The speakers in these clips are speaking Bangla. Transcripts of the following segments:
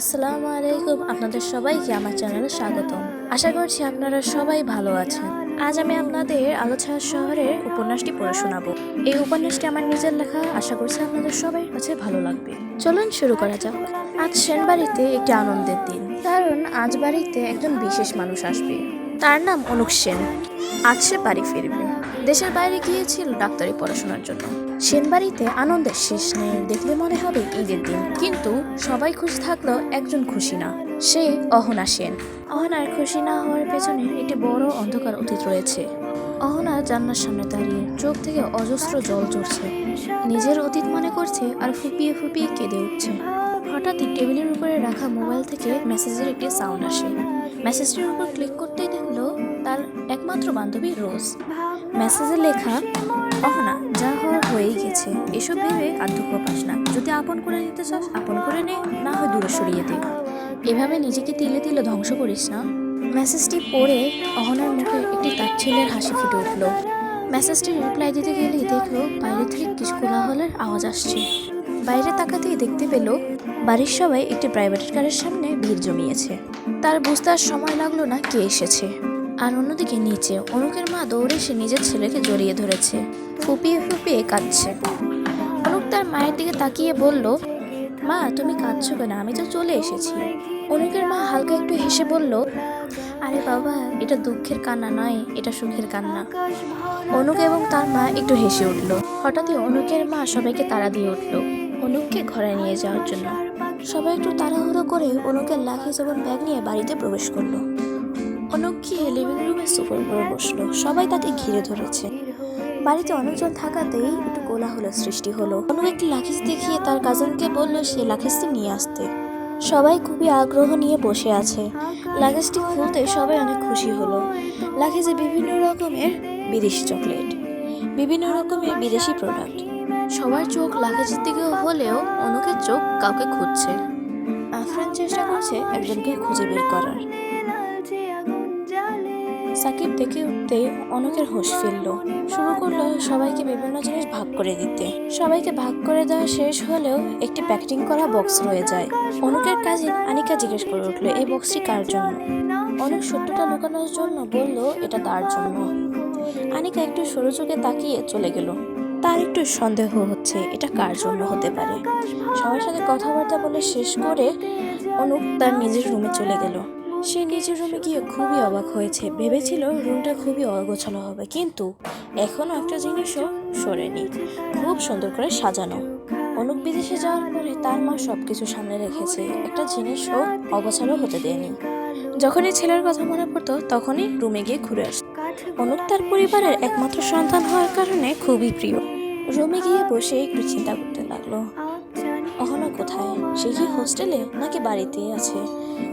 আসসালামু আলাইকুম। আপনাদের সবাইকে আমার চ্যানেলে স্বাগতম। আশা করছি আপনারা সবাই ভালো আছেন। আজ আমি আপনাদের আলোচনা শহরের উপন্যাসটি পড়ে শোনাবো। এই উপন্যাসটি আমার নিজের লেখা। আশা করছি আপনাদের সবাই কাছে ভালো লাগবে। চলুন শুরু করা যাক। আজ সেন বাড়িতে একটি আনন্দের দিন। কারণ আজ বাড়িতে একজন বিশেষ মানুষ আসবে। তার নাম অনুক সেন। আজ সে বাড়ি ফিরবে। দেশের বাইরে গিয়েছিল ডাক্তারি পড়াশোনার জন্য। সেন বাড়িতে আনন্দের শেষ নেই দেখলে মনে হবে ঈদের দিন। কিন্তু সবাই খুশি থাকলেও একজন খুশি না, সে অহনা সেন। অহনার খুশি না হওয়ার পেছনে একটি বড় অন্ধকার অতীত রয়েছে। অহনা জান্নার সামনে দাঁড়িয়ে চোখ থেকে অজস্র জল ঝরছে। নিজের অতীত মনে করছে আর ফুপিয়ে ফুপিয়ে কেঁদে উঠছে। হঠাৎই টেবিলের উপরে রাখা মোবাইল থেকে মেসেজের একটি সাউন্ড আসে। মেসেজটির উপর ক্লিক করতেই দেখল তার একমাত্র বান্ধবী রোজ। মেসেজে লেখা, অহনা, যা হওয়ার হয়েই গেছে। এসব ভেবে আর দুঃখ পাস না। যদি আপন করে নিতে চাস, আপন করে নে, না হয় দূরে সরিয়ে দে। এভাবে নিজেকে তিলে তিলে ধ্বংস করিস না? মেসেজটি পড়ে অহনার মুখে একটি তাচ্ছিল্যের হাসি ফুটে উঠল। মেসেজটি রিপ্লাই দিতে গেলেই দেখল, বাইরে থেকে কিছু কোলাহলের আওয়াজ আসছে। বাইরে তাকাতেই দেখতে পেল, বাড়ির সবাই একটি প্রাইভেট কারের সামনে ভিড় জমিয়েছে। তার বুঝতে আর সময় লাগল না কে এসেছে। আর অন্যদিকে নিচে অনুকের মা দৌড়ে এসে নিজের ছেলেকে জড়িয়ে ধরেছে। ফুপিয়ে ফুপিয়ে কাঁদছে। অনুক তার মায়ের দিকে তাকিয়ে বলল, মা, তুমি কাঁদছো কেন? আমি তো চলে এসেছি। অনুকের মা হালকা একটু হেসে বলল, আরে বাবা, এটা দুঃখের কান্না নয়, এটা সুখের কান্না। অনুক এবং তার মা একটু হেসে উঠল। হঠাৎই অনুকের মা সবাইকে তাড়া দিয়ে উঠল, অনুককে ঘরে নিয়ে যাওয়ার জন্য। সবাই একটু তাড়াহুড়ো করে অনুকের লাখিজ এবং ব্যাগ নিয়ে বাড়িতে প্রবেশ করল। অনুক লিভিং রুমে সুপার করে বসল সবাই তাকে ঘিরে ধরেছে। বাড়িতে অনেকজন থাকাতেই একটু কোলাহলের সৃষ্টি হলো। অনুক একটি লাখিজ দেখিয়ে তার কাজিনকে বলল, সে লাখিজটি নিয়ে আসতে। সবাই খুবই আগ্রহ নিয়ে বসে আছে। লাগেজটি খুলতে সবাই অনেক খুশি হলো। লাগেজে বিভিন্ন রকমের বিদেশি চকলেট, বিভিন্ন রকমের বিদেশি প্রোডাক্ট সবার চোখ লাগেজের দিকে হলেও অনুকের চোখ কাউকে খুঁজছে। আফরান চেষ্টা করছে একজনকে খুঁজে বের করার। সাকিব দেখে উঠতে অনেকের হোশ ফিরল। শুরু করল সবাইকে বিভিন্ন জিনিস ভাগ করে দিতে। সবাইকে ভাগ করে দেওয়া শেষ হলেও একটি প্যাকেটিং করা বক্স রয়ে যায়। অনুকের কাজিন আনিকা জিজ্ঞেস করে উঠল, এই বক্সটি কার জন্য? অনেক সত্যটা লুকানোর জন্য বলল, এটা তার জন্য। আনিকা একটু সরু চোখে তাকিয়ে চলে গেল। তার একটু সন্দেহ হচ্ছে, এটা কার জন্য হতে পারে? সবার সাথে কথাবার্তা বলে শেষ করে অনুপ তার নিজের রুমে চলে গেল। সে নিজের রুমে গিয়ে খুবই অবাক হয়েছে। ভেবেছিল রুমটা খুবই অগোছালো হবে, কিন্তু এখনও একটা জিনিসও সরেনি। খুব সুন্দর করে সাজানো। অনুপ বিদেশে যাওয়ার পরে তার মা সব কিছু সামনে রেখেছে। একটা জিনিসও অগোছালো হতে দেয়নি। যখনই ছেলের কথা মনে পড়তো, তখনই রুমে গিয়ে ঘুরে আসত অনুপ তার পরিবারের একমাত্র সন্তান হওয়ার কারণে খুবই প্রিয়। রুমে গিয়ে বসে একটু চিন্তা করতে লাগল। সে কি হোস্টেলে? নাকি বাড়িতেই আছে?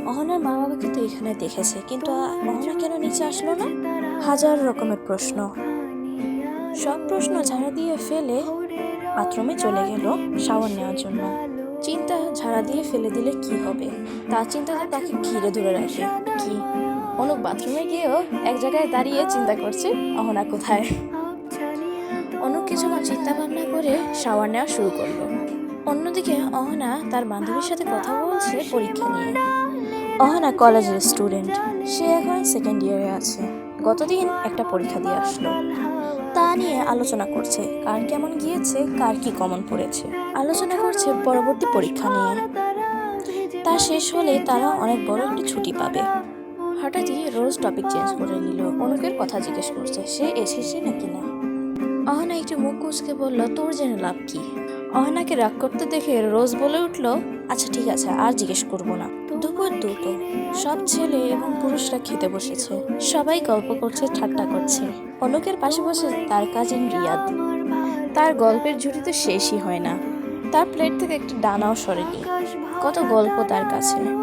অহনার মা বাবাকে তো এখানে দেখেছে, কিন্তু অহনা কেন নিচে আসলো না? হাজার রকমের প্রশ্ন। সব প্রশ্ন ঝাড়া দিয়ে ফেলে বাথরুমে চলে গেল শাওয়ার নেওয়ার জন্য। চিন্তা ঝাড়া দিয়ে ফেলে দিলে কি হবে? তার চিন্তাটা তাকে ঘিরে ধরে রাখে। কি? অনুক বাথরুমে গিয়েও এক জায়গায় দাঁড়িয়ে চিন্তা করছে অহনা কোথায়? অনুক কিছুক্ষণ চিন্তা ভাবনা করে শাওয়ার নেওয়া শুরু করল। অন্যদিকে অহনা তার বান্ধবীর সাথে কথা বলছে পরীক্ষা নিয়ে। অহনা কলেজের স্টুডেন্ট সে এখন সেকেন্ড ইয়ারে আছে। গতদিন একটা পরীক্ষা দিয়ে আসলো। তা নিয়ে আলোচনা করছে কার কেমন গিয়েছে কার কি কমন পড়েছে। আলোচনা করছে পরবর্তী পরীক্ষা নিয়ে। তা শেষ হলে তারা অনেক বড় একটি ছুটি পাবে। হঠাৎই রোজ টপিক চেঞ্জ করে নিল। অনুকের কথা জিজ্ঞেস করছে সে এসেছে নাকি না? অহনা একটু মুখ কুচকে বলল, তোর জেনে লাভ কি? অহনাকে রাগ করতে দেখে রোজ বলে উঠল আচ্ছা ঠিক আছে, আর জিজ্ঞেস করব না। দুপুর দুটো। সব ছেলে এবং পুরুষরা খেতে বসেছে। সবাই গল্প করছে, ঠাট্টা করছে। অনুকের পাশে বসে তার কাজিন রিয়াদ। তার গল্পের ঝুড়ি তো শেষই হয় না। তার প্লেট থেকে একটি ডানাও সরেনি। কত গল্প তার কাছে।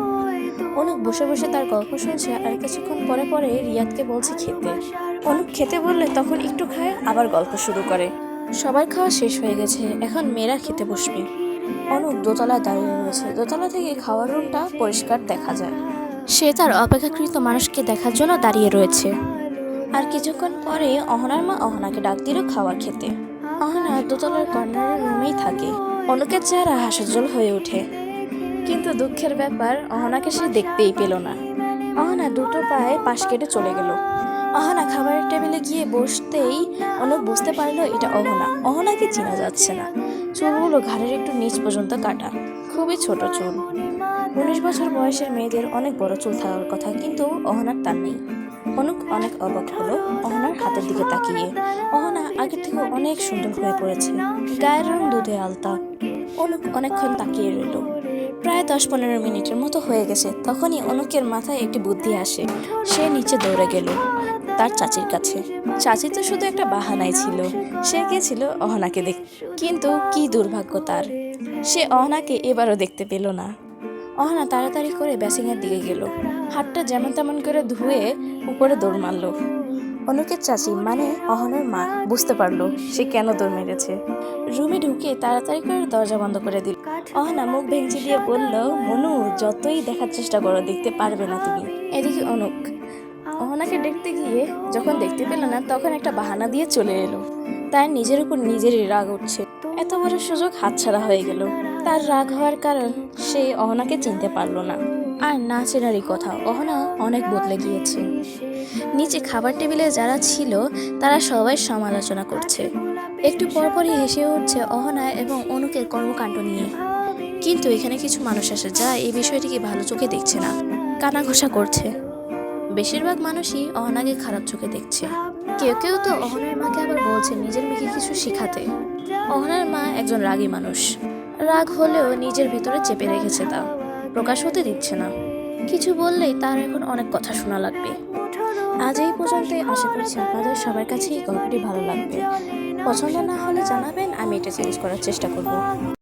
অনুক বসে বসে তার গল্প শুনছে আর কিছুক্ষণ পরে পরে রিয়াদকে বলছে খেতে। অনুক খেতে বললে তখন একটু খায়, আবার গল্প শুরু করে। সবার খাওয়া শেষ হয়ে গেছে, এখন মেয়েরা খেতে বসবে। অনুক দোতলায় দাঁড়িয়ে রয়েছে। দোতলা থেকে খাওয়ার রুমটা পরিষ্কার দেখা যায়। সে তার অপেক্ষাকৃত মানুষকে দেখার জন্য দাঁড়িয়ে রয়েছে। আর কিছুক্ষণ পরে অহনার মা অহনাকে ডাক দিল খাবার খেতে। অহনা দোতলার কর্নারের রুমেই থাকে। অনুকের চেহারা হাস্যজ্জ্বল হয়ে ওঠে। কিন্তু দুঃখের ব্যাপার, অহনাকে সে দেখতেই পেল না। অহনা দুটো পায়ে পাশ কেটে চলে গেল। অহনা খাবারের টেবিলে গিয়ে বসতেই অনেক বুঝতে পারল এটা অহনা। অহনাকে চেনা যাচ্ছে না। চুলগুলো ঘাড়ের একটু নিচ পর্যন্ত কাটা। খুবই ছোট চুল। উনিশ বছর বয়সের মেয়েদের অনেক বড় চুল থাকার কথা, কিন্তু অহনার তার নেই। অনুক অনেক অবাক হলো অহনার হাতের দিকে তাকিয়ে। অহনা আগের থেকে অনেক সুন্দর হয়ে পড়েছে। গায়ের রং দুধে আলতা। অনুক অনেকক্ষণ তাকিয়ে রইল। প্রায় দশ পনেরো মিনিটের মতো হয়ে গেছে, তখনই অনুকের মাথায় একটি বুদ্ধি আসে। সে নিচে দৌড়ে গেল, তার চাচির কাছে। চাচি তো শুধু একটা বাহানাই ছিল। সে গেছিল অহনাকে দেখ কিন্তু কি দুর্ভাগ্য তার। সে অহনাকে এবারও দেখতে পেল না। অহনা তাড়াতাড়ি করে ব্যাসিংয়ের দিকে গেল। হাতটা যেমন তেমন করে ধুয়ে উপরে দৌড় মারল। অনুকের চাচি মানে অহনার মা, বুঝতে পারল সে কেন দৌড় মেরেছে। রুমে ঢুকে তাড়াতাড়ি করে দরজা বন্ধ করে দিল। অহনা মুখ ভেঙচি দিয়ে বলল, মনু, যতই দেখার চেষ্টা করো, দেখতে পারবে না তুমি। এদিকে অনুক, অহনাকে দেখতে গিয়ে যখন দেখতে পেল না, তখন একটা বাহানা দিয়ে চলে এলো। তার নিজের উপর নিজেরই রাগ উঠছে। এত বড় সুযোগ হাতছাড়া হয়ে গেল। তার রাগ হওয়ার কারণ সে অহনাকে চিনতে পারল না। আর না চেনারই কথা, অহনা অনেক বদলে গিয়েছে। নিচে খাবার টেবিলে যারা ছিল, তারা সবাই সমালোচনা করছে। একটু পরপরই হেসে উঠছে অহনা এবং অনুকের কর্মকাণ্ড নিয়ে। কিন্তু এখানে কিছু মানুষ আসে যা এই বিষয়টিকে ভালো চোখে দেখছে না। কানাঘষা করছে। বেশিরভাগ মানুষই অহনাকে খারাপ চোখে দেখছে। কেউ কেউ তো অহনার মাকে আবার বলছে নিজের মেয়েকে কিছু শেখাতে। অহনার মা একজন রাগী মানুষ। রাগ হলেও নিজের ভিতরে চেপে রেখেছে তা। প্রকাশ হতে দিচ্ছে না। কিছু বললেই তার এখন অনেক কথা শোনা লাগবে। আজ এই পর্যন্তই। আশা করছি আপনাদের সবার কাছেই গল্পটি ভালো লাগবে। পছন্দ না হলে জানাবেন, আমি এটা চেঞ্জ করার চেষ্টা করব।